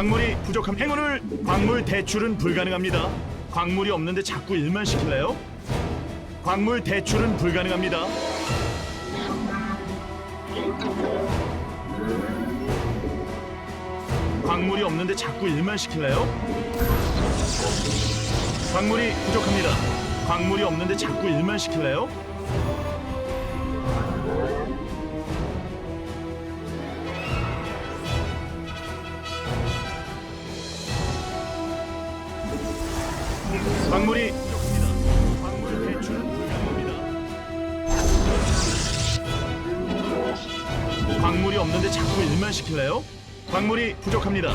광물이 부족함. 행운을 광물 대출은 불가능합니다. 광물이 없는데 자꾸 일만 시킬래요? 광물 대출은 불가능합니다. 광물이 없는데 자꾸 일만 시킬래요? 광물이 부족합니다. 광물이 없는데 자꾸 일만 시킬래요? 일만 시킬래요? 광물이 부족합니다.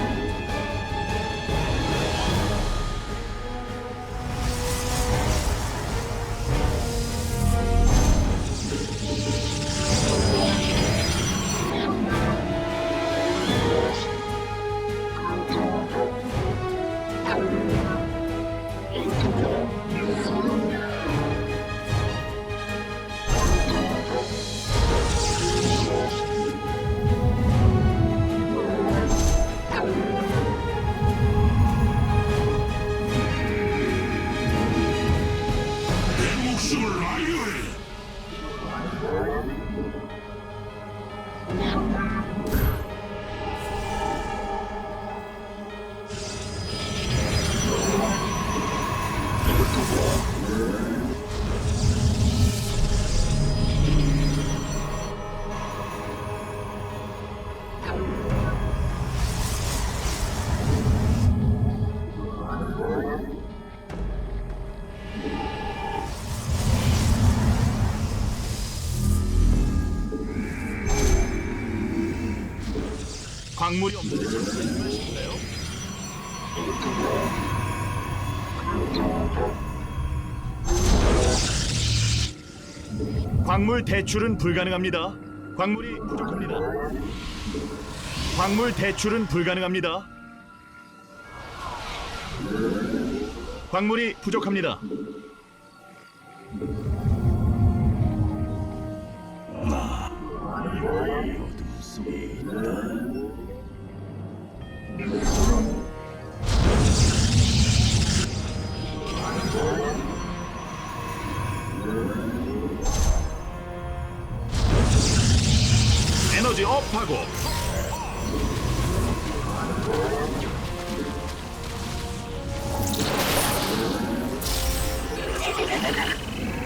광물이 없는데 시킬래요? 광물 대출은 불가능합니다. 광물이 부족합니다. 광물 대출은 불가능합니다. 광물이 부족합니다. 업하고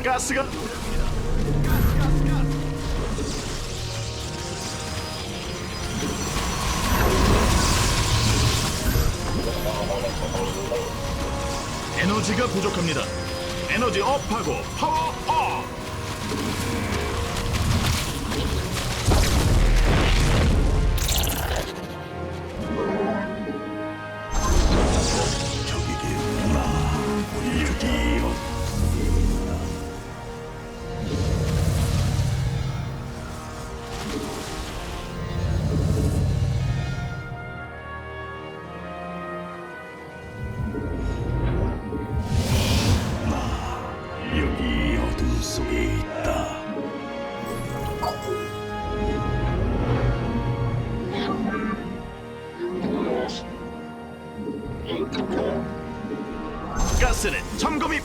가스가 에너지가 부족합니다. 에너지 업하고 파워 업. King.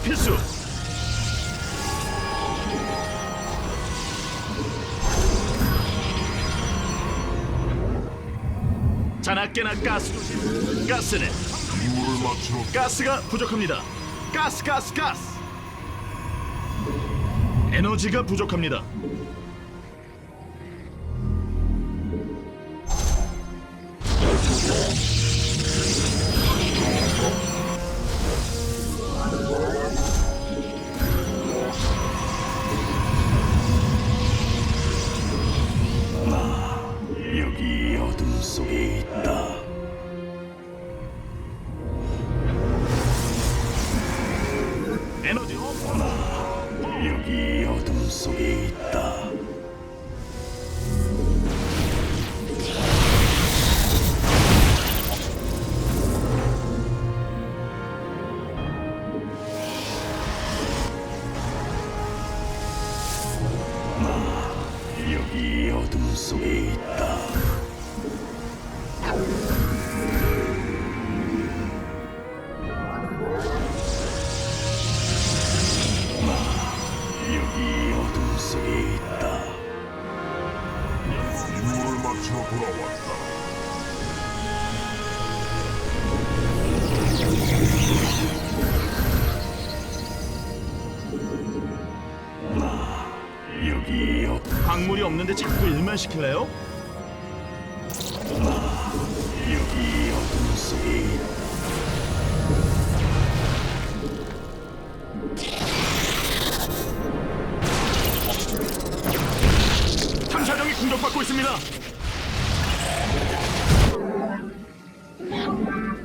필수. 자나깨나 가스. 가스는 임무를 마치러 가스가 부족합니다. 가스 가스 가스. 에너지가 부족합니다. 여기 광물이 없는데 자꾸 일만 시킬래요? 탐사정이 공격받고 있습니다.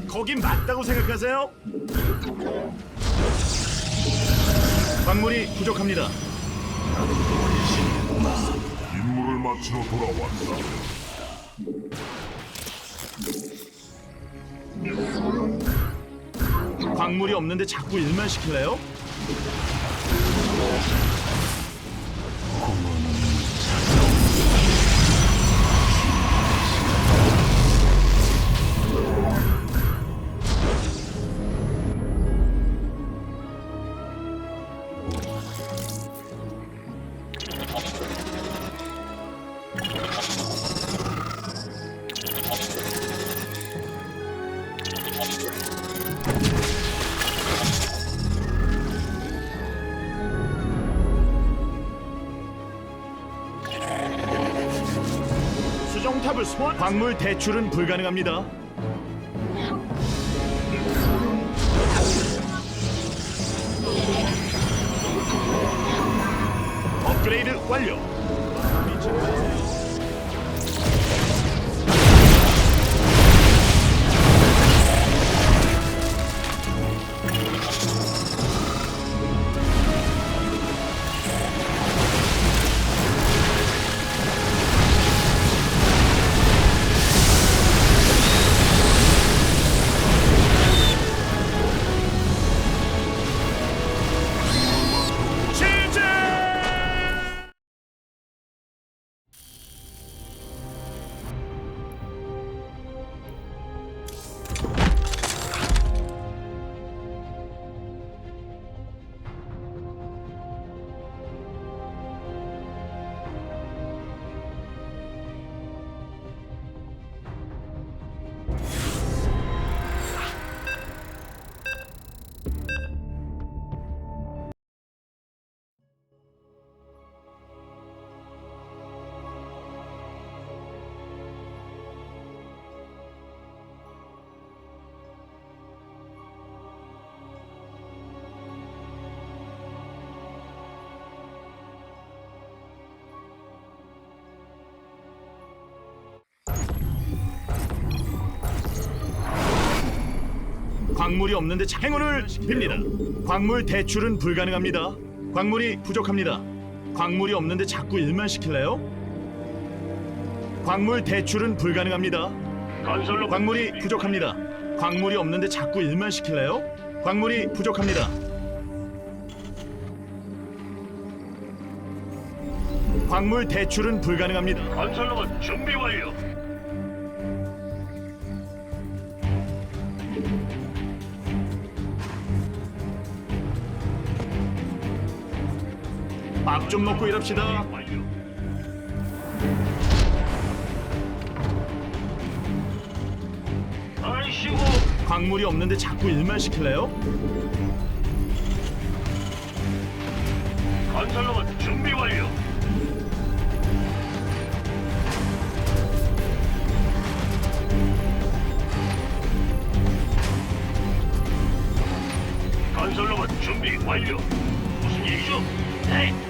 거긴 맞다고 생각하세요? 광물이 부족합니다. 마치러 돌아왔다. 광물이 없는데 자꾸 일만 시킬래요? 광물 대출은 불가능합니다. 광물이 없는데 자- 행운을 빕니다. 광물 대출은 불가능합니다. 광물이 부족합니다. 광물이 없는데 자꾸 일만 시킬래요? 광물 대출은 불가능합니다. 건설로 광물이 부족합니다. 광물이 없는데 자꾸 일만 시킬래요? 광물이 부족합니다. 광물 대출은 불가능합니다. 건설로봇 준비 완료. 밥 좀 먹고 일합시다. 완료. 아이씨고. 광물이 없는데 자꾸 일만 시킬래요? 건설로봇 준비 완료. 건설로봇 준비 완료. 무슨 일이죠? 네.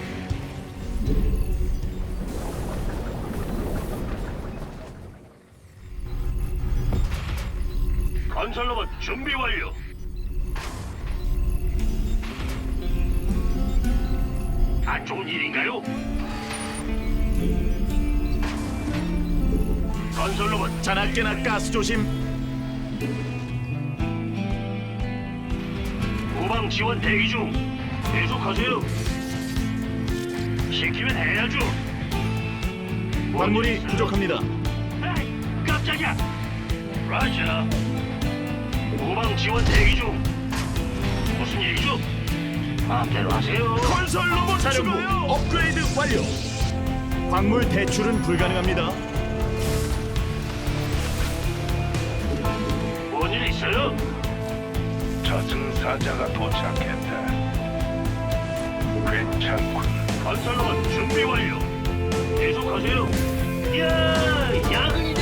건설 로봇 자나깨나 가스 조심. 후방 지원 대기 중. 계속하세요. 시키면 해야죠. 광물이 부족합니다. 에이, 깜짝이야. 라자. 후방 지원 대기 중. 무슨 일이죠? 마음대로 하세요. 건설 로봇 사령부 업그레이드 완료. 광물 대출은 불가능합니다. 사자가 도착했다. 괜찮군. 건설로만 준비 완료. 계속하세요. 야, 야근이다.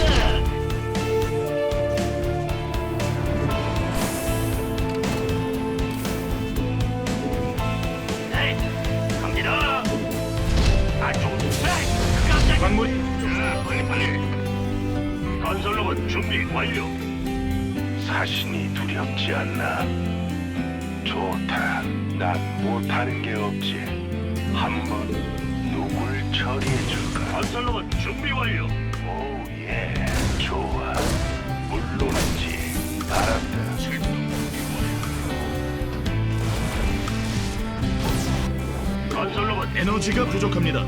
에이, 갑니다. 안 좋은, 에이, 깜짝이야. 광물이 자, 빨리 빨리. 건설로만 준비 완료. 사신이 두렵지 않나? 좋다. 난 못하는 게 없지. 한번 누굴 처리해 줄까? 건설로만 준비 완료. 오, 예. 좋아. 물론이지. 알았다. 건설로만 에너지가 부족합니다.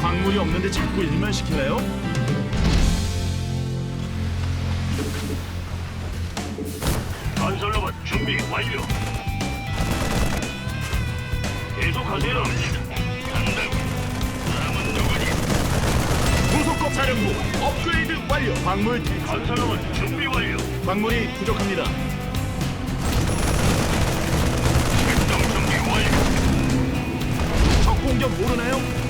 광물이 없는데 자꾸 일만 시킬래요? 건설로봇 준비 완료. 계속하세요. 간다고. 남은 누구니? 고속급 사령부 업그레이드 완료. 광물 대... 건설로봇 준비 완료. 광물이 부족합니다. 출동 준비 완료. 적 공격 모르나요?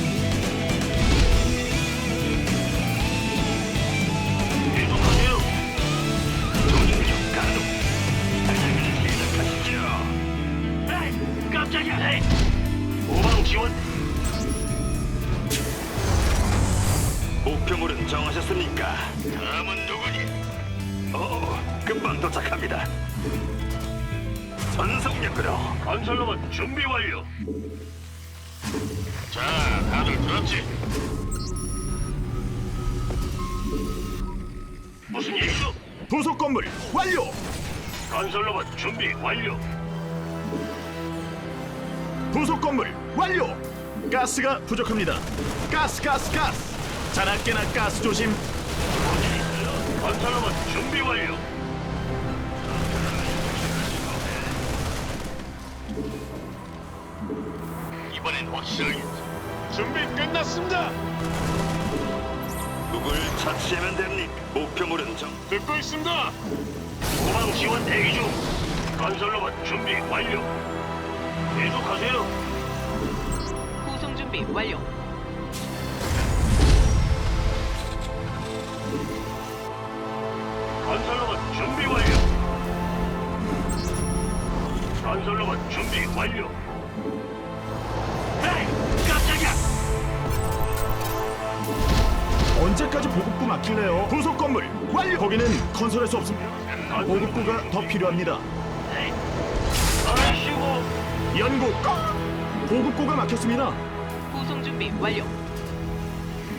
가스가 부족합니다. 가스 가스 가스. 자나깨나 가스 조심. 건설로봇 준비 완료. 이번엔 확실하게. 준비 끝났습니다. 누굴 처치하면 됩니까? 목표물은 정 듣고 있습니다. 후방 지원 대기 중. 건설로봇 준비 완료. 계속하세요. 준비 완료. 건설로봇 준비 완료. 건설로봇 준비 완료. 에이, 깜짝이야. 언제까지 보급구 막힐래요? 고속 건물 완료. 거기는 건설할 수 없습니다. 보급구가 더 필요합니다. 에이, 아이씨고. 연구 보급구가 막혔습니다. 준비 완료.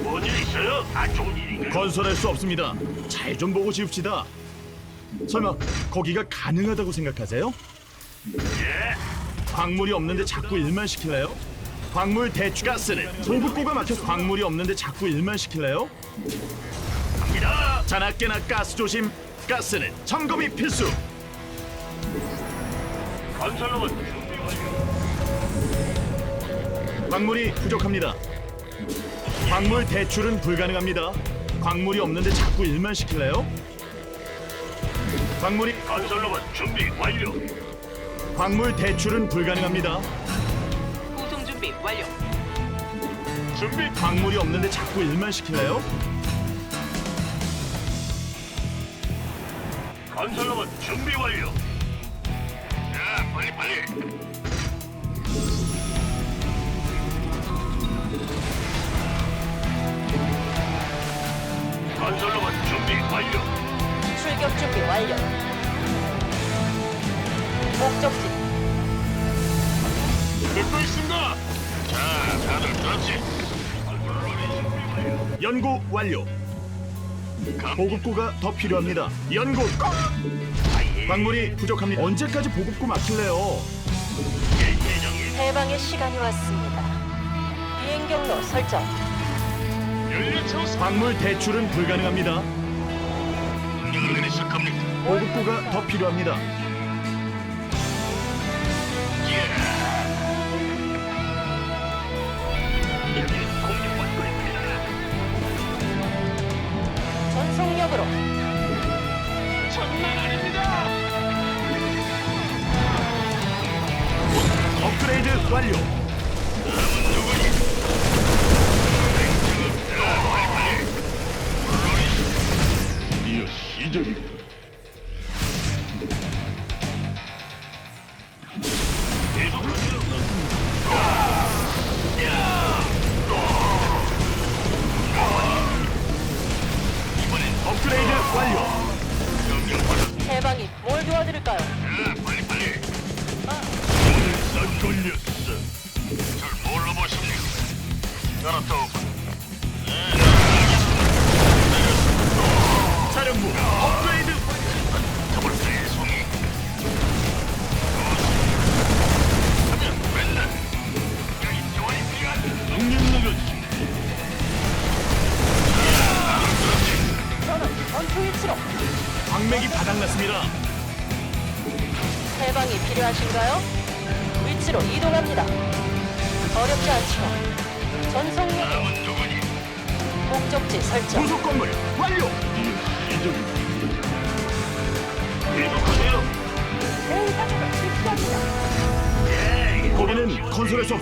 뭔 일 있어요? 아 좋은 일인가요? 건설할 수 없습니다. 잘 좀 보고 지읍시다. 설마 거기가 가능하다고 생각하세요? 예. 광물이 없는데 자꾸 일만 시킬래요? 광물 대추 가스는 보급고가 막혀서 광물이 없는데 자꾸 일만 시킬래요? 갑니다. 자나깨나 가스 조심. 가스는 점검이 필수. 건설로봇 준비 완료. 광물이 부족합니다. 광물 대출은 불가능합니다. 광물이 없는데 자꾸 일만 시킬래요? 광물이 건설로봇 준비 완료. 광물 대출은 불가능합니다. 구성 준비 완료. 준비 광물이 없는데 자꾸 일만 시킬래요? 건설로봇 준비 완료. 자, 빨리 빨리. 완료. 목적지 듣고 있습니다. 자, 다들 들었지? 연구 완료. 보급고가 더 필요합니다. 연구 꼭! 광물이 부족합니다. 언제까지 보급고 막힐래요? 해방의 시간이 왔습니다. 비행 경로 설정. 광물 대출은 불가능합니다. 명령을 내리실 겁니까? 보급고가 더 필요합니다. 있습니다. 전 속력으로 장난 아닙니다. 업그레이드 완료. 드디어 시작이다.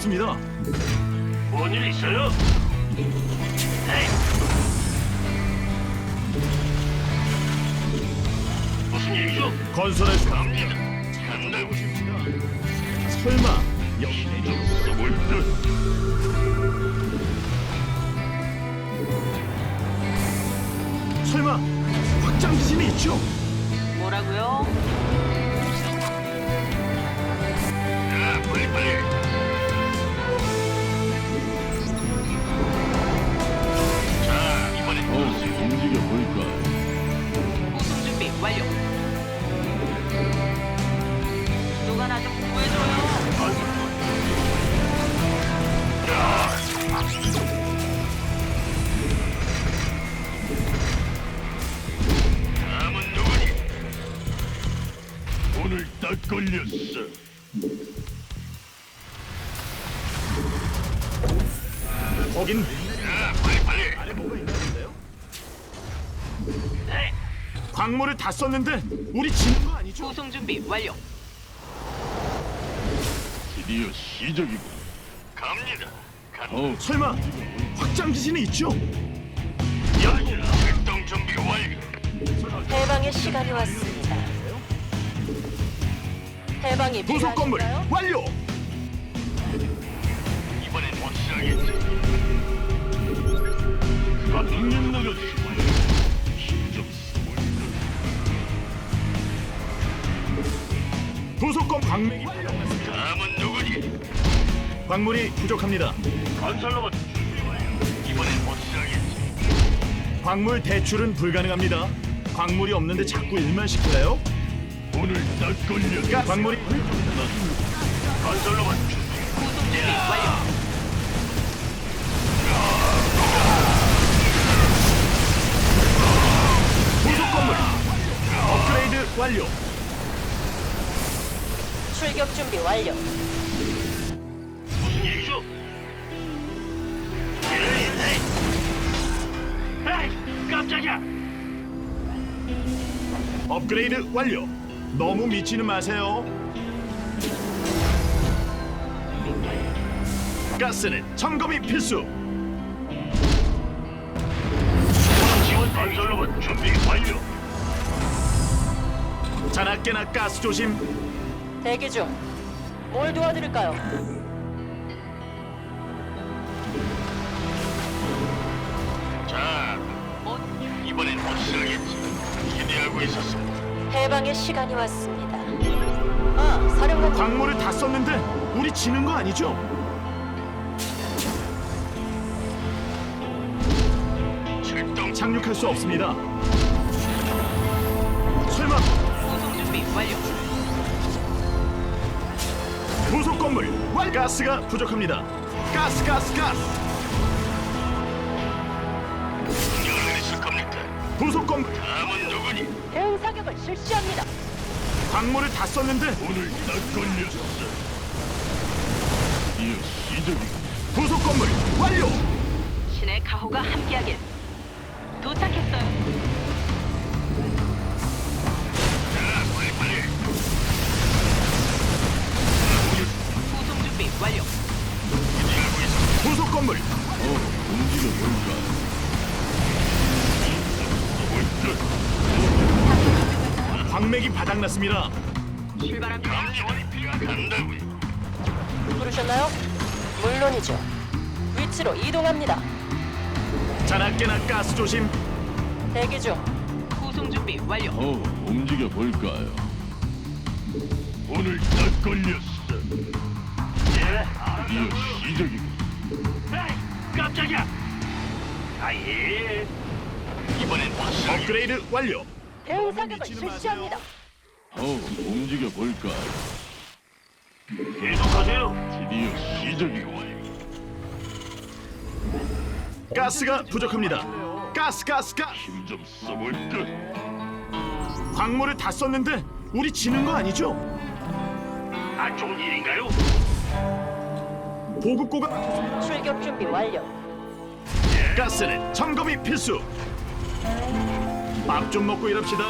없습니다. 뭔 일 있어요? 에이. 무슨 일이죠? 건설할 수 갑니다. 간다고 설마 여기 써볼 듯. 설마 확장 기신이 있죠? 뭐라고요? 자, 빨리 빨리. 다 썼는데 우리 지는 거 아니죠? 구성 준비 완료. 드디어 시작이다. 갑니다. 간. 어, 설마 확장 기신이 있죠? 연구 출동 준비 완료. 해방의 시간이 왔습니다. 해방이 부속 건물 필요하신가요? 완료. 이번엔 확실하겠지. 아, 능력 나갔지. 부속 건 광맥이. 다음은 누구니? 광물이 부족합니다. 건설로봇 준비 완료. 이번엔 확실하겠지. 광물 대출은 불가능합니다. 광물이 없는데 자꾸 일만 시킬래요? 오늘 딱 걸려. 가- 광물이 건설로봇 준비 완료. 부속 건물 업그레이드 완료. 출격 준비 완료. 무슨 일이죠? 깜짝이야. 업그레이드 완료. 너무 미치는 마세요. 가스는 점검이 필수. 지원 건설 로봇 준비 완료. 자나깨나 가스 조심. 대기 중. 뭘 도와드릴까요? 자, 어, 이번엔 확실하겠지. 기대하고 있었어. 해방의 시간이 왔습니다. 아, 사령관 광물을 다 썼는데 우리 지는 거 아니죠? 출동. 착륙할 수 없습니다. 설마 구송 준비 완료. 부속 건물 완 가스가 부족합니다. 가스 가스 가스. 명령을 내리실 겁니까? 부속 건물 다음은 누구니? 대응 사격을 실시합니다. 광물을 다 썼는데 오늘 딱 걸렸어. 드디어 시작이군. 부속 건물 완료. 신의 가호가 함께하길. 도착했어요. 건물 어, 움직여 볼까? 광맥이 바닥났습니다. 출발합니다. 부르셨나요? 물론이죠. 위치로 이동합니다. 자나깨나 가스 조심. 대기 중. 구송 준비 완료. 어, 움직여 볼까요? 오늘 딱 걸렸어. 예, 드디어 시작이군. 에이, 깜짝이야. 아예. 이번엔 확실하게. 업그레이드 완료. 대응 사격을. 실시합니다. 어, 움직여 볼까요? 계속하세요. 드디어 시작이군. 가스가 부족합니다. 가스 가스 가스. 힘좀 써볼까? 광물을 다 썼는데 우리 지는 거 아니죠? 안 좋은 일인가요? 보급고가 출격 준비 완료. 가스는 점검이 필수. 밥 좀 먹고 일합시다.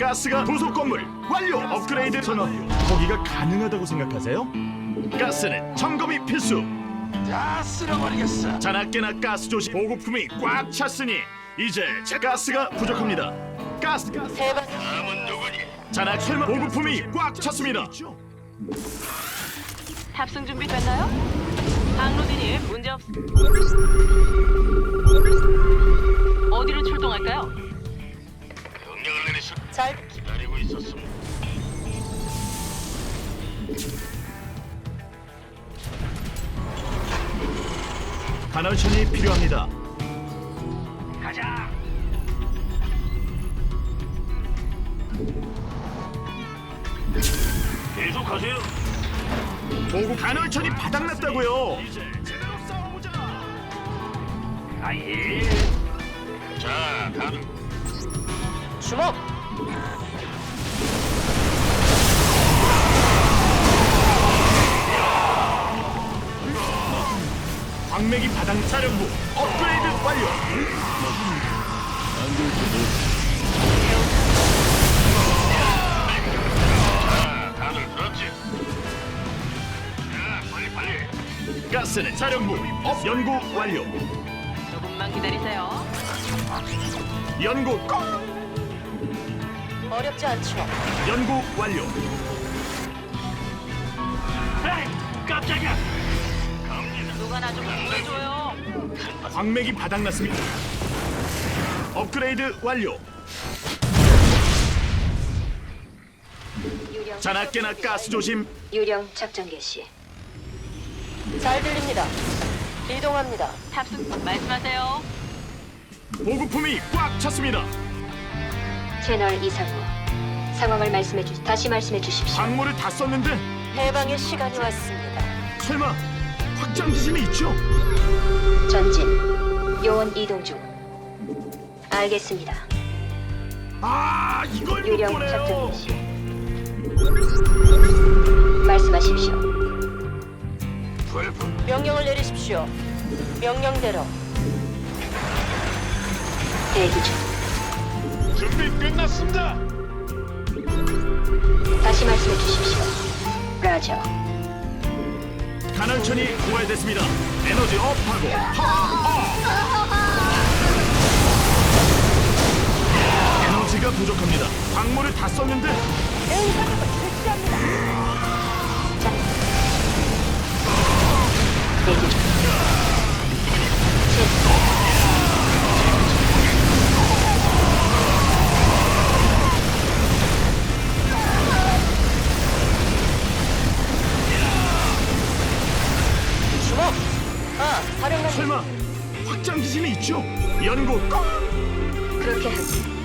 가스가 부속 건물 완료. 업그레이드 전원. 거기가 가능하다고 생각하세요? 가스는 점검이 필수. 다 쓸어버리겠어. 자나깨나 가스 조심. 보급품이 꽉 찼으니 이제 제 가스가 부족합니다. 가스 가스. 설마 보급품이 꽉 찼습니다. 탑승 준비 됐나요? 항로진이 문제 없. 어디로 출동할까요? 명령을 내리실 잘 기다리고 있었습니다. 간헐천이 필요합니다. 계속하세요. 보급 간헐천이 바닥났다고요. 이제 제대로 싸워보자. 아예. 자, 다들 주목. 광맥이 바닥 사령부 업그레이드 완료. 안 그래도 가스는 사령부 업 연구 완료. 조금만 기다리세요. 연구 꼭 어렵지 않죠. 연구 완료. 에이, 깜짝이야. 누가 나 좀 구해줘요. 광맥이 바닥났습니다. 업그레이드 완료. 유령 자나깨나 가스 조심. 유령 작전 개시. 잘 들립니다. 이동합니다. 탑승 말씀하세요. 보급품이 꽉 찼습니다. 채널 이상호. 상황을 말씀해 주 다시 말씀해 주십시오. 광물을 다 썼는데 해방의 시간이 왔습니다. 설마 확장 기심이 있죠? 전진. 요원 이동 중. 알겠습니다. 아 이걸 못 유령 작전 보네요. 개시. 말씀하십시오. 명령을 내리십시오. 명령대로 대기 중. 준비 끝났습니다. 다시 말씀해 주십시오. 라저. 간헐천이 고갈됐습니다. 에너지 업하고 에너지가 부족합니다. 광물을 다 썼는데 중. 주목. 설마 확장 기심이 있죠? 연구 꼭! 그렇게 하지.